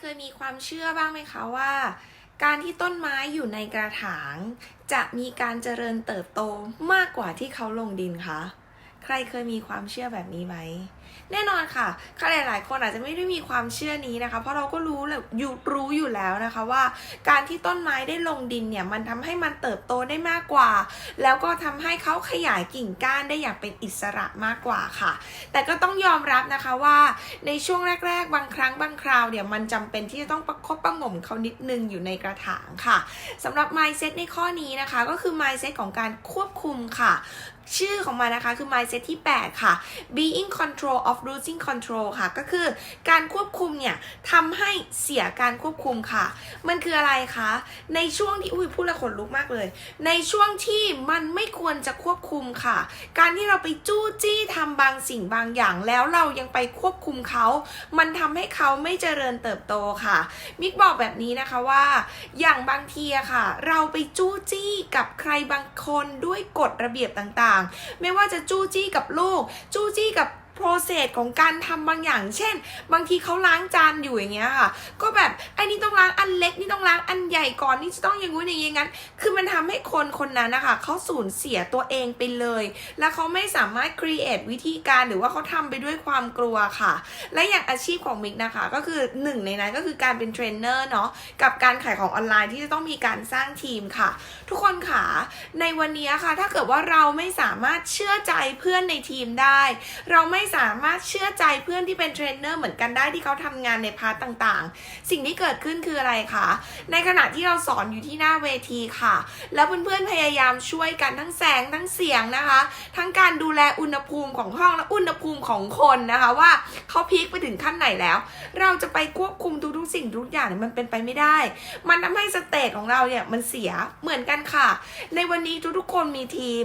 เคยมีความเชื่อบ้างไหมคะว่า การที่ต้นไม้อยู่ในกระถาง จะมีการเจริญเติบโตมากกว่าที่เขาลงดินคะ ใครเคยมีความเชื่อแบบนี้ไหม แน่นอนค่ะใครหลาย ๆ คนอาจจะไม่ได้มีความเชื่อนี้นะคะ เพราะเราก็รู้แหละอยู่รู้อยู่แล้วนะคะว่า การที่ต้นไม้ได้ลงดินเนี่ย มันทำให้มันเติบโตได้มากกว่า แล้วก็ทำให้เขาขยายกิ่งก้านได้อย่างเป็นอิสระมากกว่าค่ะ แต่ก็ต้องยอมรับนะคะว่าในช่วงแรก ๆ บางครั้งบางคราวเนี่ยมันจำเป็นที่จะต้องประคบประงมเขานิดนึงอยู่ในกระถางค่ะสำหรับ mindset ในข้อนี้นะคะ ก็คือ mindset ของการควบคุมค่ะ ชื่อของมันนะคะ คือ mindset ที่ 8 ค่ะ being control of losing control ค่ะ ก็คือการควบคุมเนี่ยทำให้เสียการควบคุมค่ะ มันคืออะไรคะ ในช่วงที่อุ้ยพูดแล้วขนลุกมากเลย ในช่วงที่มันไม่ควรจะควบคุมค่ะ การที่เราไปจู้จี้ทำบางสิ่งบางอย่าง แล้วเรายังไปควบคุมเขา มันทำให้เขาไม่เจริญเติบโตค่ะ มิกบอกแบบนี้นะคะว่า อย่างบางทีอะค่ะ เราไปจู้จี้กับใครบางคนด้วยกฎระเบียบต่างๆ ไม่ว่าจะจู้จี้กับลูก จู้จี้กับ process ของการทำบางอย่าง เช่น บางทีเขาล้างจานอยู่อย่างเงี้ยค่ะ ก็แบบไอ้นี่ต้องล้างอันเล็กนี่ต้องล้างอันใหญ่ก่อนนี่จะต้องอย่างงู้นอย่างงี้งั้น คือมันทำให้คนคนนั้นนะคะเขาสูญเสียตัวเองไปเลย แล้วเขาไม่สามารถ create วิธีการหรือว่าเขาทำไปด้วยความกลัวค่ะ และอย่างอาชีพของมิกนะคะ ก็คือหนึ่งในนั้นก็คือการเป็นเทรนเนอร์เนาะกับการขายของออนไลน์ที่จะต้องมีการสร้างทีมค่ะ ทุกคนค่ะในวันนี้ค่ะ ถ้าเกิดว่าเราไม่สามารถเชื่อใจเพื่อนในทีมได้ เราไม่สามารถเชื่อใจเพื่อนที่เป็นเทรนเนอร์เหมือนกันได้ที่เขาทำงานในพาร์ตต่างๆ สิ่งที่เกิดขึ้นคืออะไรคะ ในขณะที่เราสอนอยู่ที่หน้าเวทีค่ะ แล้วเพื่อนๆพยายามช่วยกันทั้งแสงทั้งเสียงนะคะ ทั้งการดูแลอุณหภูมิของห้องและอุณหภูมิของคนนะคะว่าเขาพีคไปถึงขั้นไหนแล้ว เราจะไปควบคุมทุกๆสิ่งทุกอย่างมันเป็นไปไม่ได้ มันทำให้สเตจของเราเนี่ยมันเสียเหมือนกันค่ะ ในวันนี้ทุกๆคนมีทีม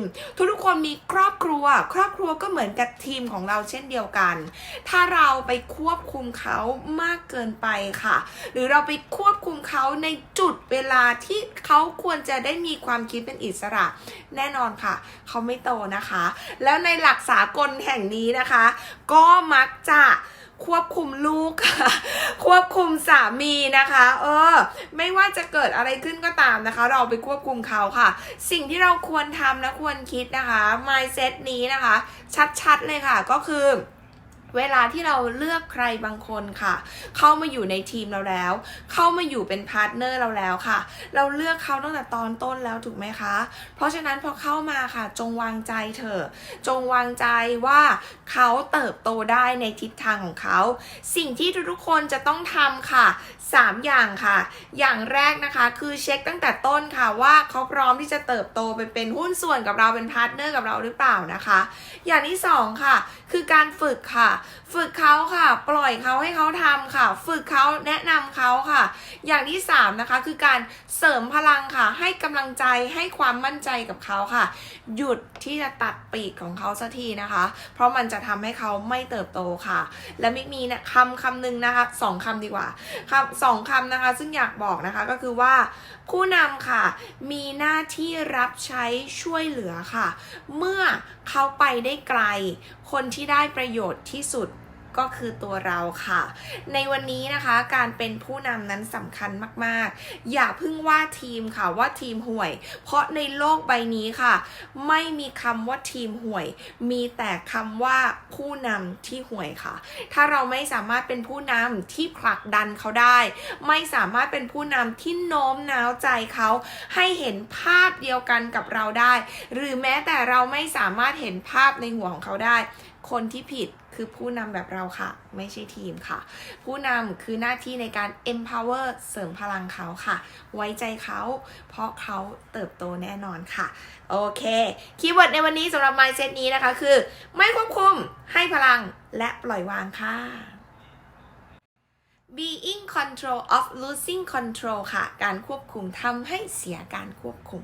ทุกๆคนมีครอบครัว ครอบครัวก็เหมือนกับทีมของเราเช่นเดียวกัน ถ้าเราไปควบคุมเขามากเกินไปค่ะ หรือเราไปควบคุมเขาในจุดเวลาที่เขาควรจะได้มีความคิดเป็นอิสระ แน่นอนค่ะ เขาไม่โตนะคะ แล้วในหลักสากลแห่งนี้นะคะ ก็มักจะ ควบคุมลูกค่ะ ควบคุมสามีนะคะ เออ ไม่ว่าจะเกิดอะไรขึ้นก็ตามนะคะ เราไปควบคุมเขาค่ะ สิ่งที่เราควรทำและควรคิดนะคะ mindset นี้นะคะ ชัดๆเลยค่ะก็คือ เวลาที่เราเลือกใครบางคนค่ะ เข้ามาอยู่ในทีมเราแล้ว เข้ามาอยู่เป็นพาร์ทเนอร์เราแล้วค่ะ เราเลือกเขาตั้งแต่ตอนต้นแล้วถูกไหมคะ เพราะฉะนั้นพอเข้ามาค่ะจงวางใจเถอะจงวางใจว่าเขาเติบโตได้ในทิศทางของเขา สิ่งที่ทุกๆคนจะต้องทำค่ะ 3 อย่างค่ะ อย่างแรกนะคะคือเช็คตั้งแต่ต้นค่ะว่าเขาพร้อมที่จะเติบโตไปเป็นหุ้นส่วนกับเราเป็นพาร์ทเนอร์กับเราหรือเปล่านะคะ อย่างที่สองค่ะ คือการฝึกค่ะฝึกเขาค่ะ ปล่อยเขาให้เขาทำค่ะ ฝึกเขาแนะนำเขาค่ะ อย่างที่สามนะคะคือการเสริมพลังค่ะ ให้กำลังใจให้ความมั่นใจกับเขาค่ะ หยุดที่จะตัดปีกของเขาสักทีนะคะ เพราะมันจะทำให้เขาไม่เติบโตค่ะ และมิกมีนะคำคำหนึ่งนะคะสองคำดีกว่าคำสองคำนะคะ ซึ่งอยากบอกนะคะก็คือว่าผู้นำค่ะ มีหน้าที่รับใช้ช่วยเหลือค่ะ เมื่อเขาไปได้ไกล คนที่ได้ประโยชน์ที่สุดก็คือตัวเราค่ะ ในวันนี้นะคะการเป็นผู้นำนั้นสำคัญมากๆ อย่าเพิ่งว่าทีมค่ะว่าทีมห่วย เพราะในโลกใบนี้ค่ะ ไม่มีคำว่าทีมห่วย มีแต่คำว่าผู้นำที่ห่วยค่ะ ถ้าเราไม่สามารถเป็นผู้นำที่ผลักดันเขาได้ ไม่สามารถเป็นผู้นำที่โน้มน้าวใจเขาให้เห็นภาพเดียวกันกับเราได้ หรือแม้แต่เราไม่สามารถเห็นภาพในหัวของเขาได้ คนที่ผิดคือผู้นำแบบเราค่ะ ไม่ใช่ทีมค่ะ ผู้นำคือหน้าที่ในการ empower เสริมพลังเขาค่ะ ไว้ใจเขา เพราะเขาเติบโตแน่นอนค่ะ โอเค คีย์เวิร์ดในวันนี้สำหรับ mindset นี้นะคะคือ ไม่ควบคุม ให้พลังและปล่อยวางค่ะ being control of losing control ค่ะ การควบคุมทำให้เสียการควบคุม